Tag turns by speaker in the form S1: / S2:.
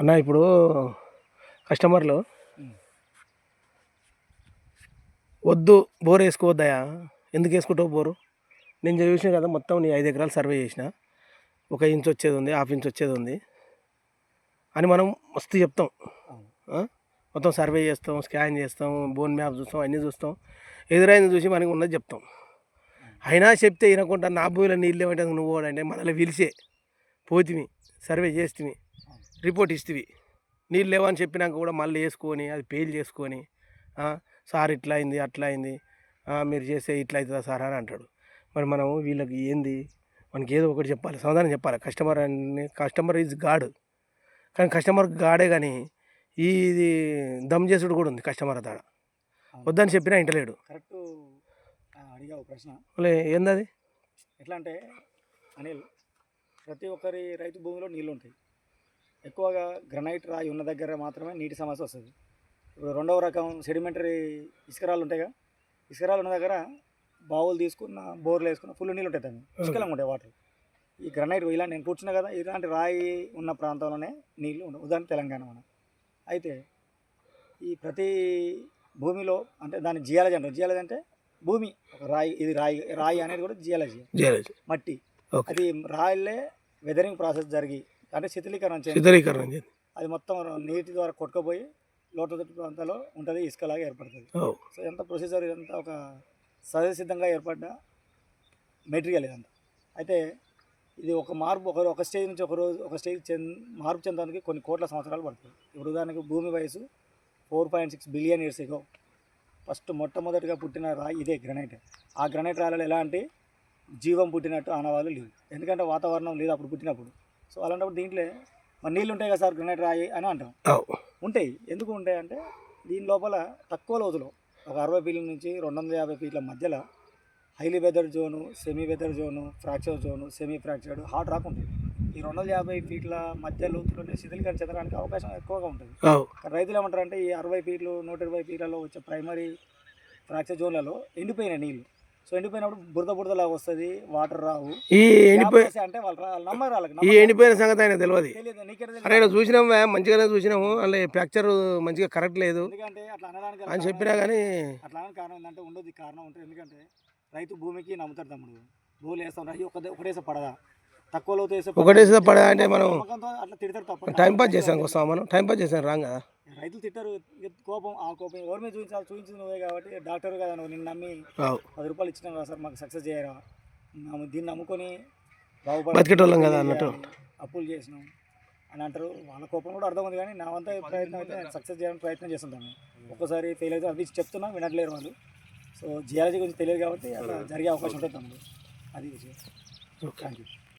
S1: అన్న ఇప్పుడు కస్టమర్లు వద్దు బోర్ వేసుకోవద్దయా ఎందుకు వేసుకుంటావు బోరు? నేను చూసిన కదా మొత్తం నీ ఐదు ఎకరాలు సర్వే చేసిన. ఒక ఇంచ్ వచ్చేది ఉంది హాఫ్ ఇంచ్ వచ్చేది ఉంది అని మనం మస్తు చెప్తాం? మొత్తం సర్వే చేస్తాం స్కాన్ చేస్తాం బోన్ మ్యాప్ చూస్తాం అన్నీ చూస్తాం. ఎదురైంది చూసి మనకి ఉన్నది చెప్తాం. అయినా చెప్తే వినకుండా నా భూమిలో నీళ్ళు ఏమంటే నువ్వు అంటే మనల్ని పిలిచే పోతివి సర్వే చేస్తివి. రిపోర్ట్ ఇస్తివి. నీళ్ళు లేవని చెప్పినాక కూడా మళ్ళీ వేసుకొని అది పేలు చేసుకొని సార్ ఇట్లా అయింది అట్లా అయింది మీరు చేస్తే ఇట్లా అవుతుందా సార్? అని అంటాడు. మరి మనం వీళ్ళకి ఏంది? మనకి ఏదో ఒకటి చెప్పాలి సమాధానం చెప్పాలి. కస్టమర్ అని కస్టమర్ ఈజ్ గాడ్. కానీ కస్టమర్ గాడే కానీ ఇది దమ్ చేసుడు కూడా ఉంది కస్టమర్ అతాడ. వద్దని చెప్పినా ఇంటలేడు
S2: కరెక్ట్ అడిగావు ప్రశ్న.
S1: ఏందది
S2: ఎట్లా అంటే అనిల్ ప్రతి ఒక్కరి రైతు భూమిలో నీళ్ళు ఉంటాయి. ఎక్కువగా గ్రనైట్ రాయి ఉన్న దగ్గర మాత్రమే నీటి సమస్య వస్తుంది. ఇప్పుడు రెండవ రకం సెడిమెంటరీ ఇసుకరాలు ఉంటాయిగా. ఇసుకరాలు ఉన్న దగ్గర బావులు తీసుకున్న బోర్లు వేసుకున్న ఫుల్ నీళ్ళు ఉంటాయి దాన్ని పుష్కలంగా ఉంటాయి వాటర్ ఈ గ్రనైట్ ఇలాంటి నేను కూర్చున్నా కదా ఇలాంటి రాయి ఉన్న ప్రాంతంలోనే నీళ్ళు ఉండవు. ఉదాహరణ తెలంగాణ మనం. అయితే ఈ ప్రతి భూమిలో అంటే దాని జియాలజీ అంటారు. జియాలజీ అంటే భూమి ఒక రాయి ఇది రాయి రాయి అనేది కూడా జియాలజీ. మట్టి. అది రాయిలే వెదరింగ్ ప్రాసెస్ జరిగి అంటే శిథిలీకరణ
S1: చేయండి.
S2: అది మొత్తం నీటి ద్వారా కొట్టుకుపోయి లోతట్టు ప్రాంతాల్లో ఉంటుంది ఇసుకలాగా ఏర్పడుతుంది. సో ఎంత ప్రొసీజర్ ఇదంతా ఒక సహజ సిద్ధంగా ఏర్పడ్డ మెటీరియల్ ఇదంతా. అయితే ఇది ఒక మార్పు ఒక ఒక స్టేజ్ నుంచి ఒక రోజు ఒక స్టేజ్ చెంద మార్పు చెందడానికి కొన్ని కోట్ల సంవత్సరాలు పడుతుంది. ఇప్పుడు ఉదాహరణకు భూమి వయసు four point six billion years ago first మొట్టమొదటిగా పుట్టిన రాయి ఇదే గ్రనైట్. ఆ గ్రనైట్ రాళ్ళలో ఎలాంటి జీవం పుట్టినట్టు ఆనవాళ్ళు లేవు. ఎందుకంటే వాతావరణం లేదు అప్పుడు పుట్టినప్పుడు. సో అలాంటప్పుడు దీంట్లో మరి నీళ్ళు ఉంటాయి కదా సార్ గ్రనైట్ రాయి అని అంటాం. ఉంటాయి. ఎందుకు ఉంటాయి అంటే దీని లోపల తక్కువ లోతులో ఒక అరవై ఫీట్ల నుంచి రెండు వందల యాభై ఫీట్ల మధ్యలో highly weather zone semi weather zone fracture zone semi fractured hard rock ఉంటుంది ఈ రెండు వందల యాభై ఫీట్ల మధ్య లోతులోనే శిథిలీకరణ చెందడానికి అవకాశం ఎక్కువగా ఉంటుంది. రైతులు ఏమంటారంటే ఈ అరవై ఫీట్లు నూట ఇరవై ఫీట్లలో వచ్చే ప్రైమరీ ఫ్రాక్చర్ జోన్లలో ఎండిపోయినాయి నీళ్ళు. సో ఎండిపోయినప్పుడు బురద బురదలాగా వస్తుంది వాటర్ రావు.
S1: ఈ ఎండిపోయి
S2: అంటే వాళ్ళు నమ్మరు వాళ్ళకి
S1: ఈ. ఎండిపోయిన సంగతి ఆయన తెలియదు అరే చూసినాము మంచిగానే చూసినాము. అందులో ఫ్రాక్చర్ మంచిగా కరెక్ట్ లేదు.
S2: ఎందుకంటే అట్లా అనడానికి
S1: అని చెప్పినా కానీ
S2: అట్లా కారణం ఏంటంటే ఉండదు కారణం ఉంటుంది ఎందుకంటే రైతు భూమికి నమ్ముతాడు తమ్ముడు. భూములు వేస్తాం రైతు ఒక ఒకటేసే పడదా? తక్కువ లోతు వేసే పడదా.
S1: ఒకటేసి పడా అంటే మనం
S2: అట్లా తప్ప.
S1: టైం పాస్ చేసాం వస్తాం మనం టైం పాస్ చేసాం రాంగ్ కదా?
S2: రైతులు తిట్టారు కోపం ఆ కోపం ఎవరి మీద చూపించాలి? చూపించింది నువ్వే కాబట్టి డాక్టర్ కదా నువ్వు నిన్ను నమ్మి పది రూపాయలు ఇచ్చినాం కదా సార్ మాకు సక్సెస్ చేయరా? నమ్ము- దీన్ని నమ్ముకొని బాగుపడి
S1: బతికేటోళ్ళం కదా అన్నట్టు.
S2: అప్పులు చేసినాం. అని అంటారు. వాళ్ళ కోపం కూడా అర్థం ఉంది కానీ నా వంత ప్రయత్నం అయితే సక్సెస్ చేయడానికి ప్రయత్నం చేస్తుంటాను ఒక్కోసారి ఫెయిల్ అయితే అవి చెప్తున్నా వినట్లేరు వాళ్ళు. సో జియాలజీ గురించి తెలియదు కాబట్టి అట్లా జరిగే అవకాశం ఉంటుంది తమ్ముడు. అది విషయం. Thank you